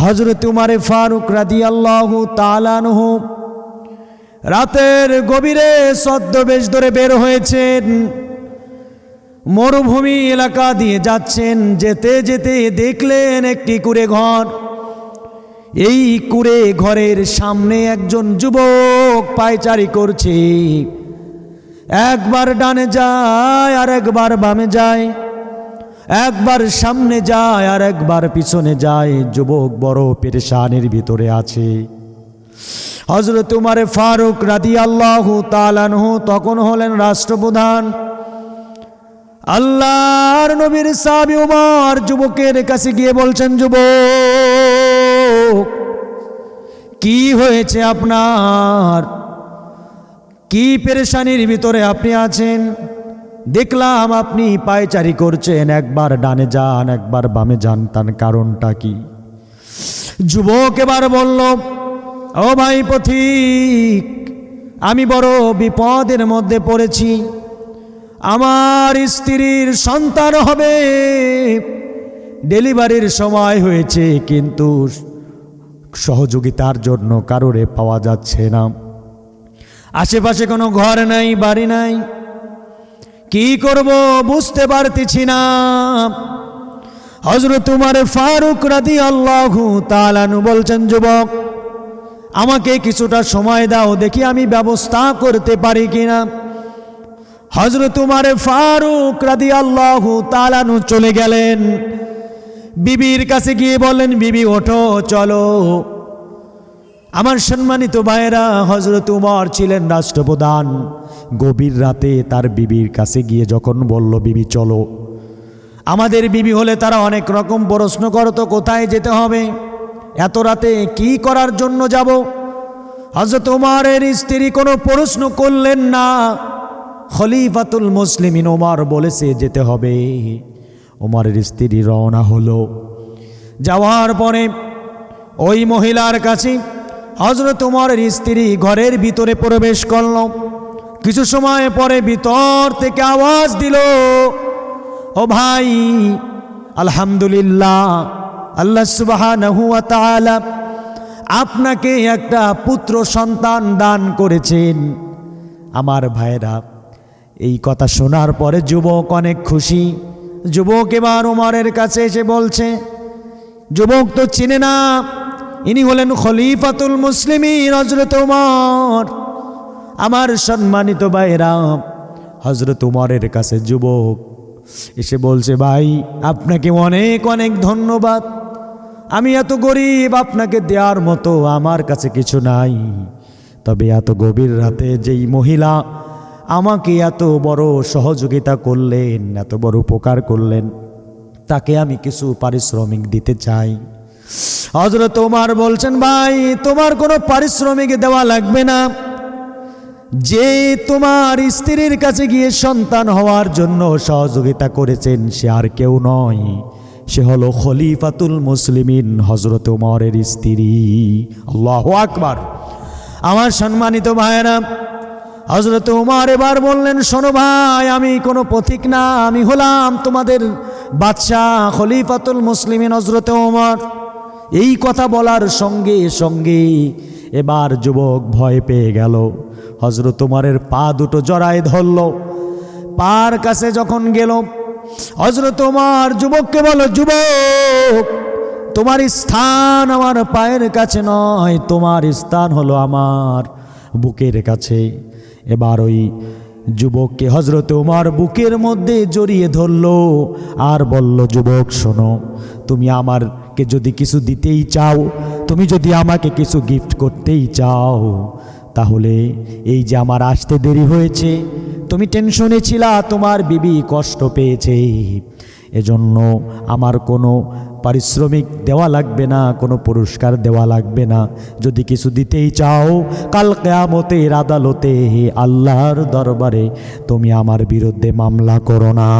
হজরত উমারে ফারুক রাদি আল্লাহ তালানহ রাতের গভীরে ছদ্মবেশ ধরে বের হয়েছেন। মরুভূমি এলাকা দিয়ে যাচ্ছেন, যেতে যেতে দেখলেন একটি কুড়ে ঘর। এই কুড়ে ঘরের সামনে একজন যুবক পায়চারি করছে। একবার ডানে যায় আর একবার বামে যায়। একবার সামনে যায় আর একবার পিছনে যায়, যুবক বড় পেরেশানির ভিতরে আছে। হজরত উমারে ফারুক রাদি আল্লাহ তালানহ তখন হলেন রাষ্ট্রপ্রধান। আল্লাহর নবীর সাবি উমার যুবকের কাছে গিয়ে বলছেন, যুবক, কি হয়েছে আপনার? কি পেরেশানির ভিতরে আপনি আছেন? দেখলাম আপনি পায়চারি করছেন। একবার ডানে যান, একবার বামে যান, তার কারণটা কি? যুবক এবার বলল, ও ভাই পথিক, আমি বড় বিপদের মধ্যে পড়েছি। আমার স্ত্রীর সন্তান হবে। ডেলিভারির সময় হয়েছে, কিন্তু সহযোগিতার জন্য কারোরে পাওয়া যাচ্ছে না। আশেপাশে কোনো ঘর নাই, বাড়ি নাই। কি করব বুঝতে পারতেছি না। হজরত তোমার ফারুক রাদি আল্লাহ তালানু বলছেন, যুবক, আমাকে কিছুটা সময় দাও, দেখি আমি ব্যবস্থা করতে পারি কিনা। হজরত তোমার ফারুক রাদি আল্লাহ তালানু চলে গেলেন। বিবির কাছে গিয়ে বললেন, বিবি, ওঠো, চলো। আমার সম্মানিত ভাইয়েরা হজরত উমর ছিলেন রাষ্ট্রপ্রধান। গভীর রাতে তার বিবির কাছে গিয়ে যখন বলল, বিবি, চলো। আমাদের বিবি হলে তারা অনেক রকম প্রশ্ন করতো, কোথায় যেতে হবে? এত রাতে কি করার জন্য যাব? হজরত উমারের স্ত্রী কোনো প্রশ্ন করলেন না। খলিফাতুল মুসলিমিন ওমর বলেছে যেতে হবে। ওমরের স্ত্রী রওনা হলো। যাওয়ার পরে ওই মহিলার কাছে হজরত উমরের স্ত্রী ঘরের ভিতরে প্রবেশ করল। কিছু সময় পরে ভিতর থেকে আওয়াজ দিল, ও ভাই, আলহামদুলিল্লাহ, আল্লাহ সুবাহ আপনাকে একটা পুত্র সন্তান দান করেছেন। আমার ভাইরা এই কথা শোনার পরে যুবক অনেক খুশি। যুবক এবার উমরের কাছে এসে বলছে, যুবক তো চিনে না ইনি হলেন খলিফাতুল মুসলিমী হজরত উমর। আমার সম্মানিত ভাইরা হজরত উমরের কাছে যুবক এসে বলছে, ভাই, আপনাকে অনেক অনেক ধন্যবাদ। আমি এত গরিব, আপনাকে দেওয়ার মতো আমার কাছে কিছু নাই। তবে এত গভীর রাতে যেই মহিলা আমাকে এত বড় সহযোগিতা করলেন, এত বড় উপকার করলেন, তাকে আমি কিছু পারিশ্রমিক দিতে চাই। হজরত তোমার বলছেন, ভাই, তোমার কোনো পারিশ্রমিক দেওয়া লাগবে না। যে তোমার স্ত্রীর কাছে গিয়ে সন্তান হওয়ার জন্য সহযোগিতা করেছেন, সে আর কেউ নয়। সে হলো খলিফাতুল মুসলিমিন হজরত উমরের স্ত্রী। আল্লাহ আকবার। আমার সম্মানিত ভাইয়েরা হজরত উমার এবার বললেন, শোনো ভাই, আমি কোনো পথিক না, আমি হলাম তোমাদের বাদশাহ খলিফাতুল মুসলিমিন হজরত উমর এই কথা বলার সঙ্গে সঙ্গে এবার যুবক ভয় পেয়ে গেল। হজরত উমারের পা দুটো জড়ায় ধরল। পার কাছে যখন গেল হজরত উমার যুবককে বলো যুবক, তোমার স্থান আমার পায়ের কাছে নয়, তোমার স্থান হলো আমার বুকের কাছে। এবার ওই যুবককে হজরত উমার বুকের মধ্যে জড়িয়ে ধরলো আর বলল, যুবক, শোনো, তুমি আমারকে যদি কিছু দিতেই চাও, তুমি যদি আমাকে কিছু গিফট করতেই চাও, তাহলে এই যে আমার আসতে দেরি হয়েছে, তুমি টেনশনে ছিলা, তোমার বিবি কষ্ট পেয়েছে। এজন্য আমার কোনো পারিশ্রমিক দেওয়া লাগবে না, কোনো পুরস্কার দেওয়া লাগবে না। যদি কিছু দিতেই চাও, কাল কেয়ামতের আদালতে আল্লাহর দরবারে তুমি আমার বিরুদ্ধে মামলা করো না।